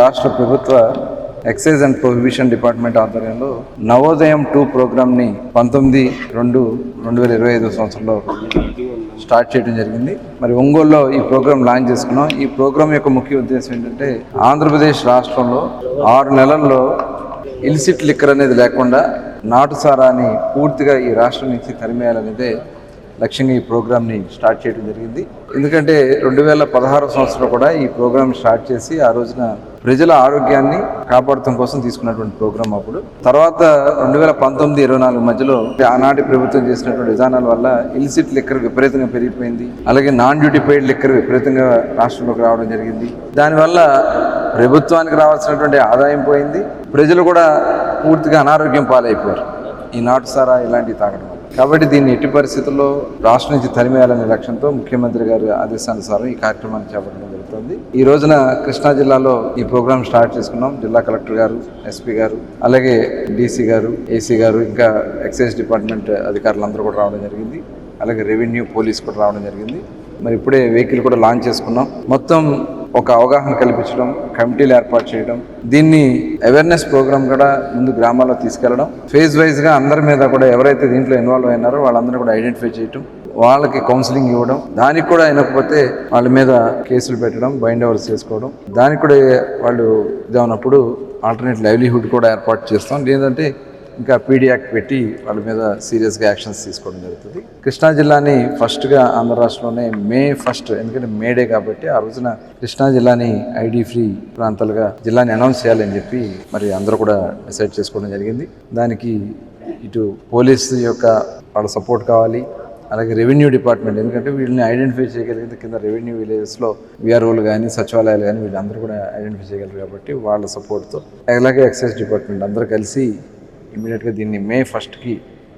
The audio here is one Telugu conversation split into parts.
రాష్ట్ర ప్రభుత్వ ఎక్సైజ్ అండ్ ప్రొహిబిషన్ డిపార్ట్మెంట్ ఆధ్వర్యంలో నవోదయం టూ ప్రోగ్రామ్ని పంతొమ్మిది రెండు రెండు వేల ఇరవై ఐదు సంవత్సరంలో స్టార్ట్ చేయడం జరిగింది. మరి ఒంగోలులో ఈ ప్రోగ్రామ్ లాంచ్ చేసుకున్నాం. ఈ ప్రోగ్రామ్ యొక్క ముఖ్య ఉద్దేశం ఏంటంటే ఆంధ్రప్రదేశ్ రాష్ట్రంలో ఆరు నెలల్లో ఇల్సిట్ లిక్కర్ అనేది లేకుండా నాటుసారాన్ని పూర్తిగా ఈ రాష్ట్రం నుంచి తరిమేయాలనేదే లక్ష్యంగా ఈ ప్రోగ్రామ్ని స్టార్ట్ చేయడం జరిగింది. ఎందుకంటే రెండు వేల పదహారు సంవత్సరం కూడా ఈ ప్రోగ్రామ్ స్టార్ట్ చేసి ఆ రోజున ప్రజల ఆరోగ్యాన్ని కాపాడటం కోసం తీసుకున్నటువంటి ప్రోగ్రామ్ అప్పుడు. తర్వాత రెండు వేల పంతొమ్మిది ఇరవై నాలుగు మధ్యలో ఆనాటి ప్రభుత్వం చేసినటువంటి విధానాల వల్ల ఇల్సిట్ లిక్కర్ విపరీతంగా పెరిగిపోయింది. అలాగే నాన్ డ్యూటీ పెయిడ్ లిక్కర్ విపరీతంగా రాష్ట్రంలోకి రావడం జరిగింది. దానివల్ల ప్రభుత్వానికి రావాల్సినటువంటి ఆదాయం పోయింది. ప్రజలు కూడా పూర్తిగా అనారోగ్యం పాలైపోయారు. ఈ నాటు సారా ఇలాంటివి తాగడం కాబట్టి దీన్ని ఎట్టి పరిస్థితుల్లో రాష్ట్రం నుంచి తరిమేయాలనే లక్ష్యంతో ముఖ్యమంత్రి గారి ఆదేశానుసారం ఈ కార్యక్రమాన్ని చేపట్టడం జరుగుతుంది. ఈ రోజున కృష్ణా జిల్లాలో ఈ ప్రోగ్రామ్ స్టార్ట్ చేసుకున్నాం. జిల్లా కలెక్టర్ గారు ఎస్పీ గారు అలాగే డీసీ గారు ఏసీ గారు ఇంకా ఎక్సైజ్ డిపార్ట్మెంట్ అధికారులందరూ కూడా రావడం జరిగింది. అలాగే రెవెన్యూ పోలీస్ కూడా రావడం జరిగింది. మరి ఇప్పుడే వెహికల్ కూడా లాంచ్ చేసుకున్నాం. మొత్తం ఒక అవగాహన కల్పించడం కమిటీలు ఏర్పాటు చేయడం దీన్ని అవేర్నెస్ ప్రోగ్రామ్ కూడా ముందు గ్రామాల్లో తీసుకెళ్ళడం ఫేజ్ వైజ్గా అందరి మీద కూడా ఎవరైతే దీంట్లో ఇన్వాల్వ్ అయినారో వాళ్ళందరూ కూడా ఐడెంటిఫై చేయటం వాళ్ళకి కౌన్సిలింగ్ ఇవ్వడం దానికి కూడా అయినకపోతే వాళ్ళ మీద కేసులు పెట్టడం బైండ్ ఓవర్స్ చేసుకోవడం. దానికి కూడా వాళ్ళు ఇదన్నప్పుడు ఆల్టర్నేట్ లైవ్లీహుడ్ కూడా ఏర్పాటు చేస్తాం. లేదంటే ఇంకా పీడీ యాక్ట్ పెట్టి వాళ్ళ మీద సీరియస్గా యాక్షన్స్ తీసుకోవడం జరుగుతుంది. కృష్ణా జిల్లాని ఫస్ట్గా ఆంధ్ర రాష్ట్రంలోనే మే ఫస్ట్ ఎందుకంటే మే డే కాబట్టి ఆ రోజున కృష్ణా జిల్లాని ఐడి ఫ్రీ ప్రాంతాలుగా జిల్లాని అనౌన్స్ చేయాలని చెప్పి మరి అందరూ కూడా డిసైడ్ చేసుకోవడం జరిగింది. దానికి ఇటు పోలీస్ యొక్క వాళ్ళ సపోర్ట్ కావాలి అలాగే రెవెన్యూ డిపార్ట్మెంట్ ఎందుకంటే వీళ్ళని ఐడెంటిఫై చేయగలిగితే కింద రెవెన్యూ విలేజెస్లో విఆర్ఓలు కానీ సచివాలయాలు కానీ వీళ్ళందరూ కూడా ఐడెంటిఫై చేయగలరు కాబట్టి వాళ్ళ సపోర్ట్తో అలాగే ఎక్సైజ్ డిపార్ట్మెంట్ అందరూ కలిసి ఇమీడియట్గా దీన్ని మే ఫస్ట్కి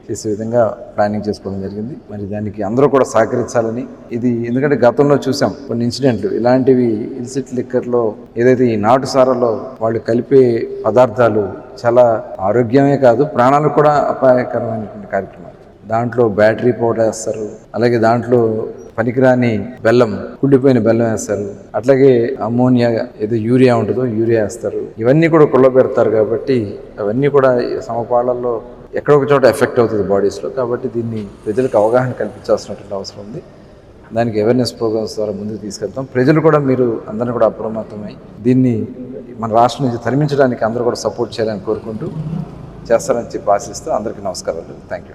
చేసే విధంగా ప్లానింగ్ చేసుకోవడం జరిగింది. మరి దానికి అందరూ కూడా సహకరించాలని ఇది ఎందుకంటే గతంలో చూసాం కొన్ని ఇన్సిడెంట్లు. ఇలాంటివి ఇన్సిట్ లిక్కర్లో ఏదైతే ఈ నాటు సారాలో వాళ్ళు కలిపే పదార్థాలు చాలా ఆరోగ్యమే కాదు ప్రాణాలకు కూడా అపాయకరమైనటువంటి కార్యక్రమాలు. దాంట్లో బ్యాటరీ పౌడర్ వేస్తారు. అలాగే దాంట్లో పనికిరాని బెల్లం కుళ్ళిపోయిన బెల్లం వేస్తారు. అట్లాగే అమ్మోనియా ఏదో యూరియా ఉంటుందో యూరియా వేస్తారు. ఇవన్నీ కూడా కుళ్ళ పెడతారు కాబట్టి అవన్నీ కూడా సమపాళల్లో ఎక్కడొక చోట ఎఫెక్ట్ అవుతుంది బాడీస్లో. కాబట్టి దీన్ని ప్రజలకు అవగాహన కల్పించాల్సినటువంటి అవసరం ఉంది. దానికి అవేర్నెస్ ప్రోగ్రామ్స్ ద్వారా ముందుకు తీసుకెళ్తాం. ప్రజలు కూడా మీరు అందరిని కూడా అప్రమత్తమై దీన్ని మన రాష్ట్రం నుంచి తరిమించడానికి అందరూ కూడా సపోర్ట్ చేయాలని కోరుకుంటూ చేస్తారని చెప్పి ఆశిస్తూ అందరికీ నమస్కారాలు. Thank you.